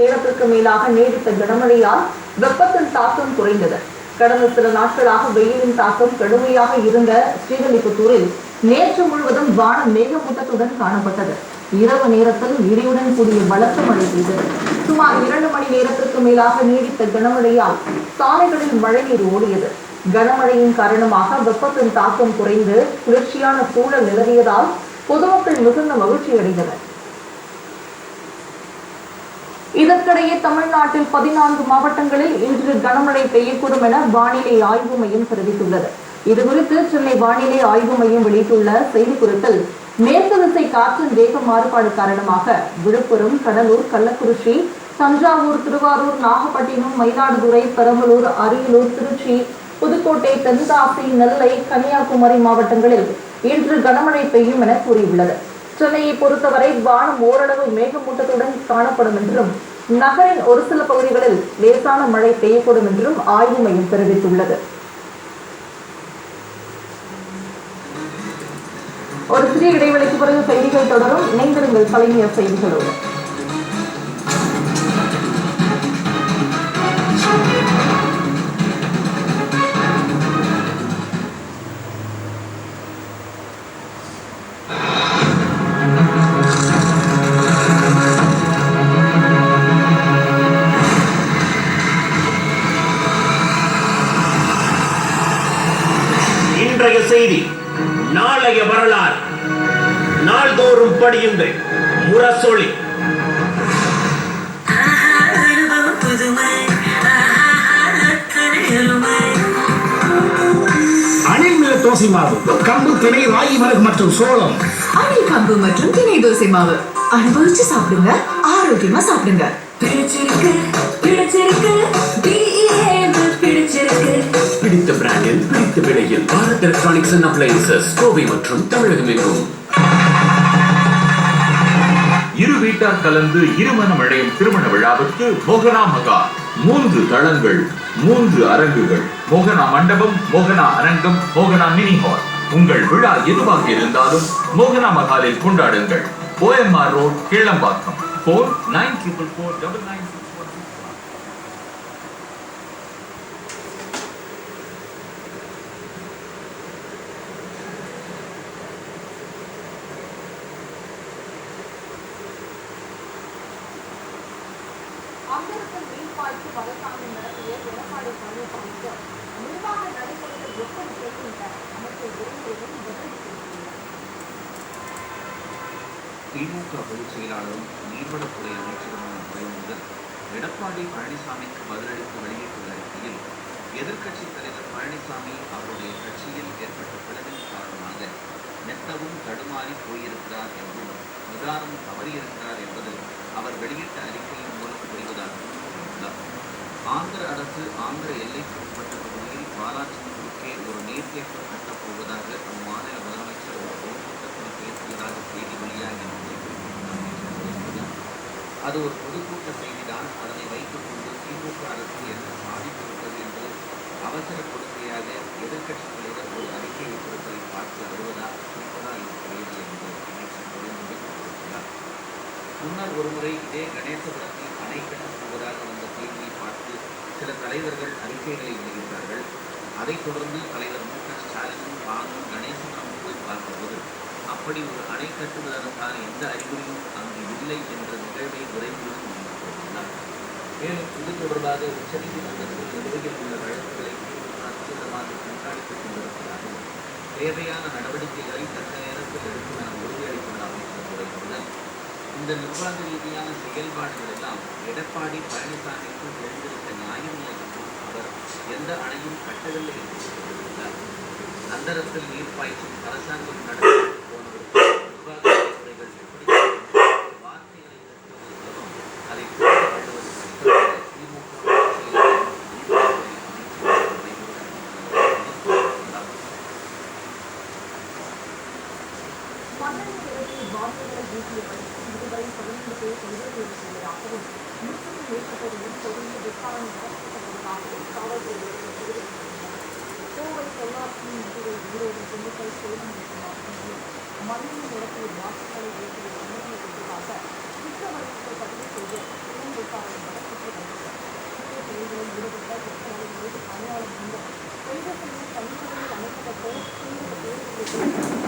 நேரத்திற்கு மேலாக நீடித்த கனமழையால் வெப்பத்தின் தாக்கம் குறைந்தது. கடந்த சில நாட்களாக வெயிலின் தாக்கம் கடுமையாக இருந்த ஸ்ரீவில்லிபுத்தூரில் நேற்று முழுவதும் வானம் மேகமூட்டத்துடன் காணப்பட்டது. இரவு நேரத்தில் இடியுடன் கூடிய பலத்த மழை பெய்தது. சுமார் இரண்டு மணி நேரத்திற்கு மேலாக நீடித்த கனமழையால் சாலைகளில் மழைநீர் ஓடியது. கனமழையின் காரணமாக வெப்பத்தின் தாக்கம் குறைந்து குளிர்ச்சியான சூழல் நிலவியதால் பொதுமக்கள் மிகுந்த மகிழ்ச்சி அடைந்தனர் இதற்கிடையே தமிழ்நாட்டில் பதினான்கு மாவட்டங்களில் இன்று கனமழை பெய்யக்கூடும் என வானிலை ஆய்வு மையம் தெரிவித்துள்ளது. இதுகுறித்து சென்னை வானிலை ஆய்வு மையம் வெளியிட்டுள்ள செய்திக்குறிப்பில் மேற்கு திசை காற்றின் வேக மாறுபாடு காரணமாக விழுப்புரம் கடலூர் கள்ளக்குறிச்சி தஞ்சாவூர் திருவாரூர் நாகப்பட்டினம் மயிலாடுதுறை பெரம்பலூர் அரியலூர் திருச்சி புதுக்கோட்டை தென்காசி நெல்லை கன்னியாகுமரி மாவட்டங்களில் இன்று கனமழை பெய்யும் என கூறியுள்ளது. சென்னையை பொறுத்தவரை வானம் ஓரளவு மேகமூட்டத்துடன் காணப்படும் என்றும் நகரின் ஒரு சில பகுதிகளில் லேசான மழை பெய்யக்கூடும் என்றும் ஆய்வு மையம் தெரிவித்துள்ளது. ஒரு சிறிய இடைவெளிக்கு பிறகு செய்திகள் தொடரும். இணைந்திருங்கள் கலைஞர் செய்திகளோடு. செய்தி. நாளைய வரலாறு. நாள்தோறும் படியுங்கள். முரசொலி. தோசை மாவு கம்பு திணை ராகி வரகு மற்றும் சோளம். அணில் கம்பு மற்றும் திணை தோசை மாவு. அனுபவிச்சு சாப்பிடுங்க ஆரோக்கியமா சாப்பிடுங்க. பிடிச்சிருக்கு பிடிச்சிருக்கு பிடிச்சிருக்கு. பிடித்த பிராண்டில் பிடித்த விலையில் Bharat electronics and appliances Kovai மற்றும் தமிழகம் எங்கும். இரு வீட்டார் கலந்து இருமணம் அடையும் திருமண விழாவுக்கு மோகனா மகா. மூன்று தளங்கள் மூன்று அரங்குகள். மோகனா மண்டபம் மோகனா அரங்கம் மோகனா மினி ஹால் உங்கள் விழா எதுவாக இருந்தாலும் மோகனா மகாலில் கொண்டாடுங்கள். OMR road Keelambakkam. Four nine triple four double nine six one six one அங்கிருக்கும் நீர்ப்பாய்ச்சி விவசாயம் நடத்திய எடப்பாடி பழனிசாமிக்கு நிர்வாக நடைமுறைகள் எப்படி செய்யும் என அமைச்சர் துரைமுருகன் பதில் கூறியுள்ளார் திமுக பொதுச் செயலாளரும் நீர்வளத்துறை அமைச்சருமான துரைமுருகன் எடப்பாடி பழனிசாமிக்கு பதிலளித்து வெளியிட்டுள்ள அறிக்கையில் எதிர்க்கட்சித் தலைவர் பழனிசாமி அவருடைய கட்சியில் ஏற்பட்ட பிளவின் காரணமாக மெத்தவும் தடுமாறி போயிருக்கிறார் என்றும் நிதானம் தவறியிருக்கிறார் என்பது அவர் வெளியிட்ட அறிக்கையின் மூலம் புரிவதாகவும் கூறியுள்ளார். ஆந்திர அரசு ஆந்திர எல்லைக்கு உட்பட்ட பகுதியில் பாலாற்றின் குறுக்கே ஒரு நீர்த்தேக்கம் கட்டப்போவதாக அம்மாநில முதலமைச்சர் ஒரு அது ஒரு பொதுக்கூட்ட செய்திதான். அதனை வைத்துக் கொண்டு திமுக அரசு என்ன பாதிப்பிருப்பது என்று அவசர கொடுக்கையாக எதிர்க்கட்சித் தலைவர் ஒரு அறிக்கை விட்டிருப்பதை பார்த்து வருவதா குறிப்பதா இருக்கிறது என்று அமைச்சர் துரைமுருகன் கூறியுள்ளார் முன்னர் ஒருமுறை இதே கணேசபுரத்தில் அணை கட்டப் போவதாக வந்த செய்தியை பார்த்து சில தலைவர்கள் அறிக்கைகளை வெளியிட்டார்கள். அதைத் தொடர்ந்து தலைவர் மு க ஸ்டாலினும் தானும் கணேசபுரம் போய் பார்த்தபோது அப்படி ஒரு அணை கட்டுவதற்கான எந்த அறிகுறியும் அங்கு இல்லை என்ற நிகழ்வை குறைந்து மேலும் இது தொடர்பாக உச்சநீதிமன்றத்தில் நிலுவையில் உள்ள வழக்குகளை திமுக தீவிரமாக கண்காணித்துக் கொண்டிருப்பதாகவும் தேவையான நடவடிக்கைகளை தக்க நேரத்தில் எடுக்கும் என உறுதியளித்துள்ள அமைச்சர் இந்த நிர்வாக ரீதியான செயல்பாடுகள் எல்லாம் எடப்பாடி பழனிசாமிக்கு தெரிந்திருக்க நியாயமில்லை என்றும் அவர் எந்த அணையும் கட்டவில்லை என்று கூறியுள்ளார் அந்தரத்தில் நீர் பாய்ச்சும் அரசாங்கம் நடத்த 대해서 이런 얘기 있는데 앞으로 뉴스를 얘기하고 우리 저기 몇 사람이 나한테 싸워서 이렇게 서울에 전라진 이들을 유럽을 공격할 수 있는 것이나 많은 노력을 모아서 얘기를 만드는 것이 맞아 실천을 해서까지 되게 좋은 것과는 어떻게 되는지 그게 저희들은 유럽을 따지 못하는 것이 가능한 문제 저희들은 전문가들이 많을 것 같고 저희들도 배우는 것이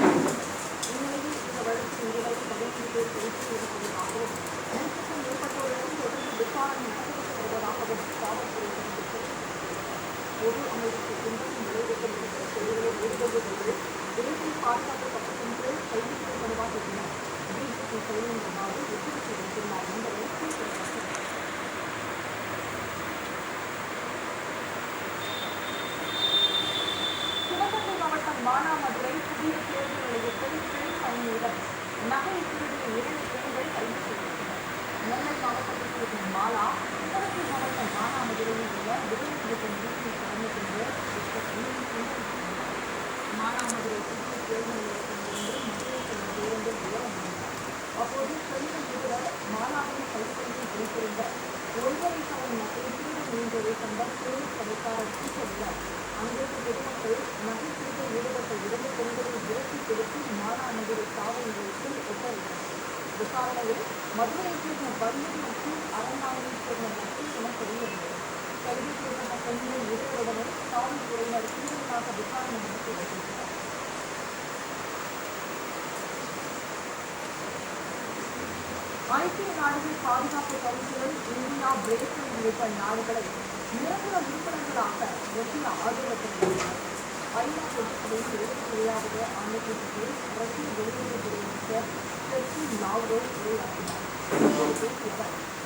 திருடிய இரண்டு பெண்கள் கைது செய்யப்பட்டனர் நெல்லை மாலா திருச்சி மாவட்டம் மானாமதுரையில் உள்ள விடுதலை வீட்டில் கடந்து மானாமதுரை புதிய பேருந்து நிலையத்திலிருந்து மதுரை பேருந்தில் அப்போது பெண்கள் இருவர் மாலாவின் கைப்பையில் வைத்திருந்த ஒன்றரை சவரன் நகை திருட முயன்றதை கண்ட போலீஸ் படைக்காரர் கூச்சலில் அங்கிருந்து பொதுமக்கள் நகை ஈடுபட்ட இரண்டு விசாரணையில் மதுரையைச் சேர்ந்த வன்முறை மற்றும் அரண்மனையில் சேர்ந்த நட்பு என தெரியவில்லை கைது செய்யப்பட்ட பெண்கள் இருவருடனும் காவல்துறையினர் தீவிரமாக விசாரணை நடத்தி வருகின்றனர். ஐக்கிய நாடுகள் பாதுகாப்பு கவுன்சிலில் இந்தியா பிரேசில் உள்ளிட்ட நாடுகளை நிரந்தர உறுப்பினர்களாக ரஷ்யா ஆதரவு தெரிவித்துள்ளது ஐநா பொதுச்சபையின் இருபத்தி ஏழாவது ஆண்டு கூட்டத்தில் ரஷ்ய உரையாற்றினார்.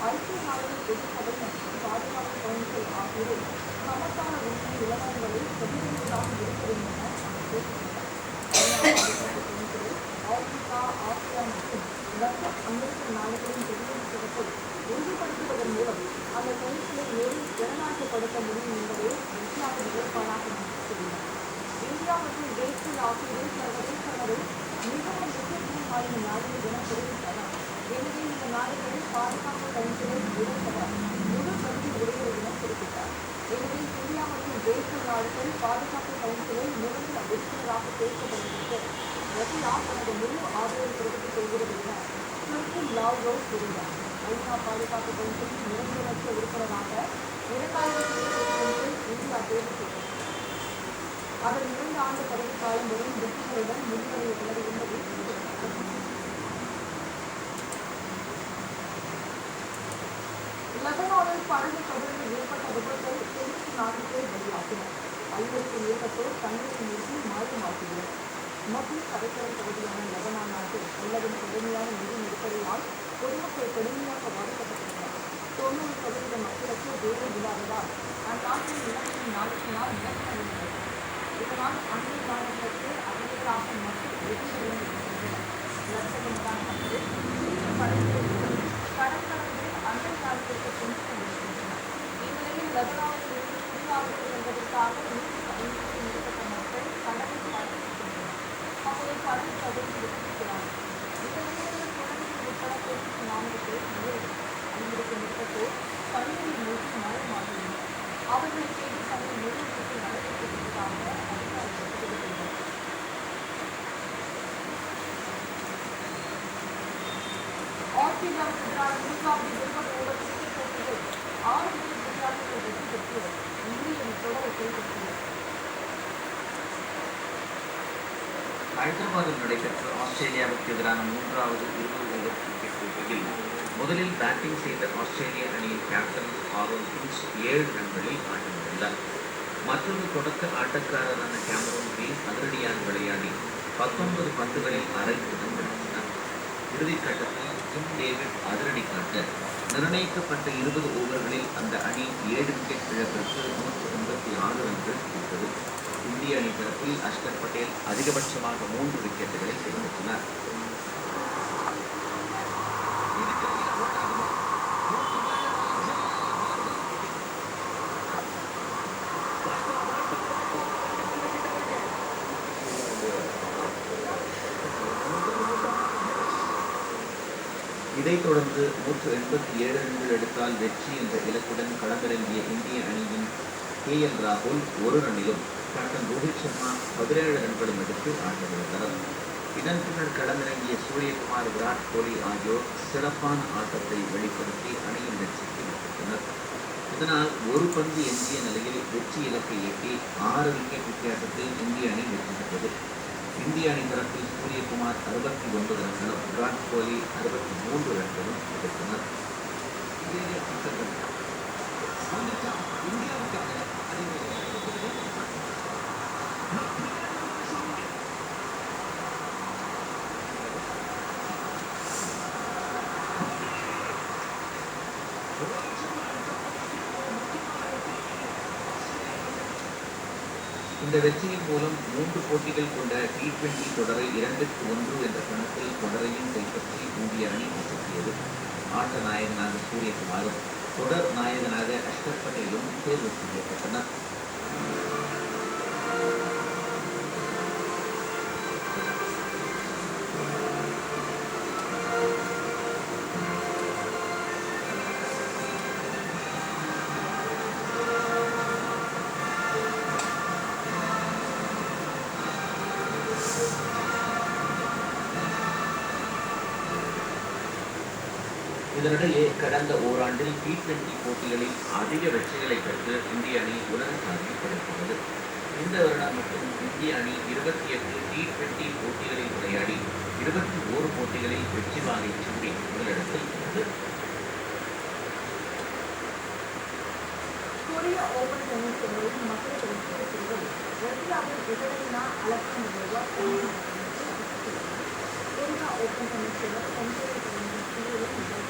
ஐக்கிய நாடுகள் பொதுச்சபை மற்றும் பாதுகாப்பு கவுன்சில் ஆகியவை சமகால உண்மை நிலவரங்களில் பிரதிநிதிகளாக இருக்க வேண்டும் என அவர் ஆப்பிரிக்கா ஆசியா மற்றும் ரஷ்ய அமெரிக்க நாடுகளின் பிரதிநிதித்துவத்தை உறுதிப்படுத்துவதன் மூலம் அந்த கவுன்சிலை மேலும் ஜனநாயகப்படுத்த முடியும் என்பதை ரஷ்யாவின் நிலைப்பாடாக என்று கூறினார் இந்தியா மற்றும் பிரேசில் ஆகியவை சர்வதேச அளவில் மிகவும் முக்கியத்துவம் வாய்ந்த நாடுகள் என தெரிவித்தனர் எனவே இந்த நாடுகளில் பாதுகாப்பு கவுன்சிலில் இடம்பெற முழு பகுதி உடையது என குறிப்பிட்டார் எனவே இந்தியா மற்றும் பிரேசில் நாடுகள் பாதுகாப்பு கவுன்சிலில் நிரந்தர உறுப்பினராக சேர்க்கப்படும் ரஷ்யா தனது முழு ஆதரவு தெரிவித்துக் கொள்கிறது என துருக்கி லாவ்ரோவ் கூறினார் ஐநா பாதுகாப்பு கவுன்சிலின் நிரந்தரமற்ற உறுப்பினராக இரண்டாயிரத்தி இருபத்தி ஒன்றில் இந்தியா தேர்வு செய்தது. அவர் இரண்டு ஆண்டு பதவி காலம் வரும் வெற்றிகளுடன் முன்வரை என்பது லெபனானில் படகு கவிழ்ந்து ஏற்பட்ட விபத்தில் தொண்ணூற்றி நான்கு பேர் பலியாகினர் ஐநூறுக்கும் மேற்பட்டோர் தண்ணீரை நீக்கி மாயமாகினர் மத்திய கடற்கரை பகுதியான லெபனான் நாட்டில் நிலவும் கடுமையான நிதி நெருக்கடியால் பொதுமக்கள் கடுமையாக பாதிக்கப்பட்டுள்ளனர் தொண்ணூறு சதவீத மக்களுக்கு வேலை இல்லாததால் அந்நாட்டின் இலக்கின் நாளுக்கு நாள் மோசமடைகிறது இதனால் அண்டை நாடுகளுக்கு அதிகமாக மக்கள் எதிர்கொண்டு லட்சக்கணக்கான மக்கள் சிறிய படகுகளில் கடற்கரையில் அண்டை நாடுகளுக்கு சென்று இந்நிலையில் லெபனானில் இருந்து குடியாறுகள் என்பதற்காக நூற்றி மேற்பட்ட மக்கள் கடலில் படகின்றனர் அவரை படகு கவிழ்ந்து விட்டிருக்கிறார்கள் இந்த நிலையில் குழந்தைகள் உட்பட தொண்ணூற்றி நான்கு பேர் உயிரிழந்தனர் ஐம்பதுக்கும் மேற்பட்டோர் தண்ணீரில் மூழ்கி மரணமாகியுள்ளனர் அவர்களை தேடி தங்கள் முழு வீட்டில் நடத்தி வருவதாக அதிகாரிகள் தெரிவித்துள்ளனர் ஆஸ்திரேலியாவுக்கு எதிரான மூன்றாவது இருபது ஓவர் கிரிக்கெட் போட்டியில் ஆறு விக்கெட் வித்தியாசத்தில் வெற்றி பெற்று இந்திய அணி தொடரை கைப்பற்றியது ஹைதராபாத்தில் நடைபெற்ற ஆஸ்திரேலியாவுக்கு எதிரான மூன்றாவது இருபது ஓவர் கிரிக்கெட் போட்டியில் முதலில் பேட்டிங் செய்த ஆஸ்திரேலிய அணியின் கேப்டன் ஆரோன் பின்ச் ஏழு ரன்களில் ஆட்டமிழந்தார் மற்றொரு தொடக்க ஆட்டக்காரரான கேமரூன் கிரீன் அதிரடியாக விளையாடி பத்தொன்பது பந்துகளில் அரை ரன் நடத்தினார் இறுதிக்கட்டத்தில் டேவிட் அதிரடி காட்ட நிர்ணயிக்கப்பட்ட இருபது ஓவர்களில் அந்த அணி ஏழு விக்கெட் இழப்பிற்கு நூற்று எண்பத்தி ஆறு ரன்கள் கொடுத்தது இந்திய அணி தரப்பில் அஷ்கர் பட்டேல் அதிகபட்சமாக மூன்று விக்கெட்டுகளை கைப்பற்றினார். இதைத் தொடர்ந்து நூற்று எண்பத்தி ஏழு ரன்கள் எடுத்தால் வெற்றி என்ற இலக்குடன் களமிறங்கிய இந்திய அணியின் கே எல் ராகுல் ஒரு ரன்னிலும் கேப்டன் ரோஹித் சர்மா பதினேழு ரன்களும் எடுத்து ஆட்டமிழந்தனர் இதன் பின்னர் களமிறங்கிய சூரியகுமார் விராட் கோலி ஆகியோர் சிறப்பான ஆட்டத்தை வெளிப்படுத்தி அணியின் வெற்றிக்கு பெற்றனர் இதனால் ஒரு பந்து எஞ்சிய நிலையில் வெற்றி இலக்கை எட்டி ஆறு விக்கெட் வித்தியாசத்தில் இந்திய அணி வெற்றி பெற்றது. இந்திய அணி தரப்பில் சூரியகுமார் அறுபத்தி ஒன்பது ரன்களும் விராட் கோலி அறுபத்தி மூன்று ரன்களும் எடுத்தனர் இந்திய பக்கங்கள் இந்த வெற்றியின் மூலம் மூன்று போட்டிகள் கொண்ட டி டுவெண்டி தொடரை இரண்டுக்கு ஒன்று என்ற கணக்கில் தொடரையும் கைப்பற்றி இந்திய அணி முன்னேறியது. ஆட்ட நாயகனாக சூரியகுமாரும் தொடர் நாயகனாக அஷ்ரப் பட்டேலும் தேர்வு செய்யப்பட்டனர். இதனிடையே கடந்த ஓராண்டில் டி டுவெண்டி போட்டிகளில் அதிக வெற்றிகளை பெற்று இந்திய அணி உலக சாதனை படைத்துள்ளது. இந்த வருடம் மட்டும் இந்திய அணி இருபத்தி எட்டு டி டுவெண்டி போட்டிகளில் விளையாடி இருபத்தி ஓரு போட்டிகளில் வெற்றி வாங்கி சூடி முதலிடத்தில் உள்ளது. கொரிய ஓபன் டென்னிஸ் தொடரில் பிரிவில் ரஷ்யாவின் அலெக்சாண்ட்ரோவா ஓபன் டென்னிஸ் தொடர் பிரிவில்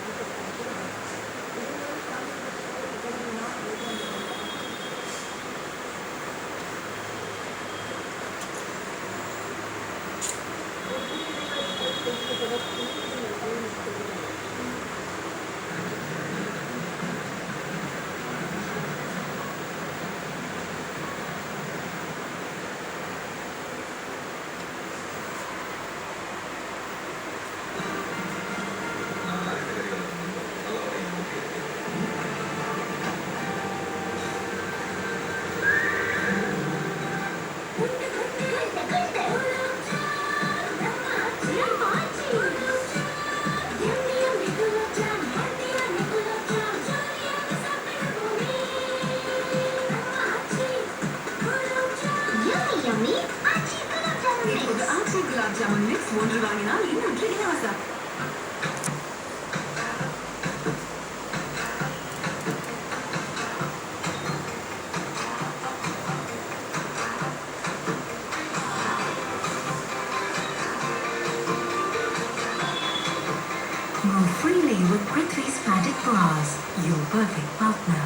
Prithvi's Paddock Bras, your perfect partner.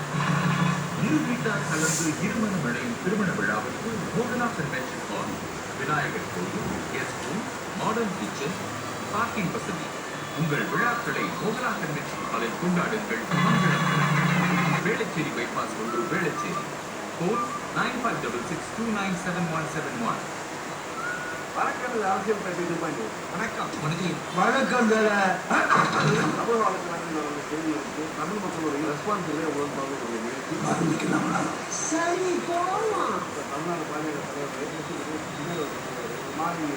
இரு வீட்டார் கலந்து இருமணம் அடையும் திருமண விழாவிற்கு மோகனா கன்வென்ஷன் ஹால் விநாயகர் கோயில் guest room modern kitchen parking வசதி. உங்கள் விழாக்களை மோகனா கன்வென்ஷன் ஹாலில் கொண்டாடுங்கள். Velachery bypass road Velachery. Phone nine five double six two nine seven one seven one வணக்கம் அரசியல் பேசிட்டு வணக்கம். வணக்கம் வணக்கம் தமிழ் வழக்கு செய்தி இருக்கு தமிழ் மக்களுடைய ரெஸ்பான்ஸ் இல்லை உங்களுக்கு பார்க்கக்கூடிய முயற்சி ஆரம்பிக்கலாமா? சரி போகலாம் தமிழ்நாடு பாஜக தலைவர் மாநில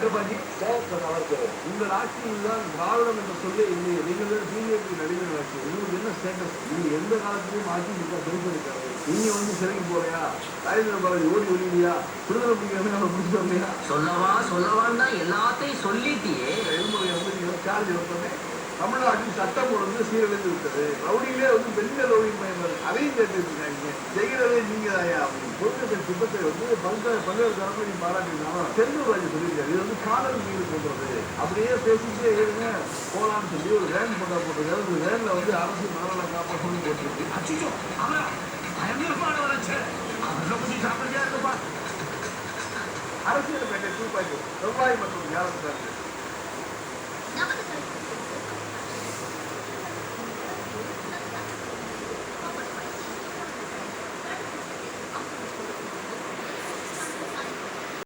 தமிழ் பாஜி உங்கள் ஆட்சியில் தான் திராவிடம் என்ற சொல்லே இல்லை நீங்கள் பிஜேபி நடிகர் ஆட்சி. உங்களுக்கு என்ன ஸ்டேட்டஸ் நீங்க எந்த காலத்திலையும் ஆட்சி இருக்கா பெருமைக்காது நீங்க வந்து சிறைக்கு போறியா ராஜேந்திர பாலாஜி ஓடி ஒழிவியா விடுதலை புலிகள் நம்ம வரலையா? சொல்லவா சொல்லவான்னு தான் எல்லாத்தையும் சொல்லிட்டியே. எழுமுறை வந்து நீங்க சார்ஜ் எடுத்தோடனே தமிழ்நாட்டில் சட்டம் ஒழுங்கு சீரழிந்து விட்டது ரவுடியிலே வந்து பெண்கள் ரவுடி மயங்கள் அதையும் கேட்டுருக்காங்க இருக்காங்க நீங்க தாயா பொதுமக்கள் திட்டத்தை வந்து பல்வேறு பல்வேறு தரப்பு நீ பாராட்டினாலும் செந்தூர் ராஜ் சொல்லியிருக்காரு. இது வந்து காதல் மீது போன்றது அப்படியே பேசிட்டே இருங்க. போலான்னு சொல்லி ஒரு வேன் போட்டா போட்டிருக்காரு. அந்த வேன்ல வந்து அரசு மனநல காப்பாற்றணும் போட்டிருக்கு. அச்சோ ஆனா பயங்கரமான வளர்ச்சி. அவரை பத்தி அரசியல் பேட்டை டூ பாயிண்ட் செவ்வாய் மற்றும் வியாழன்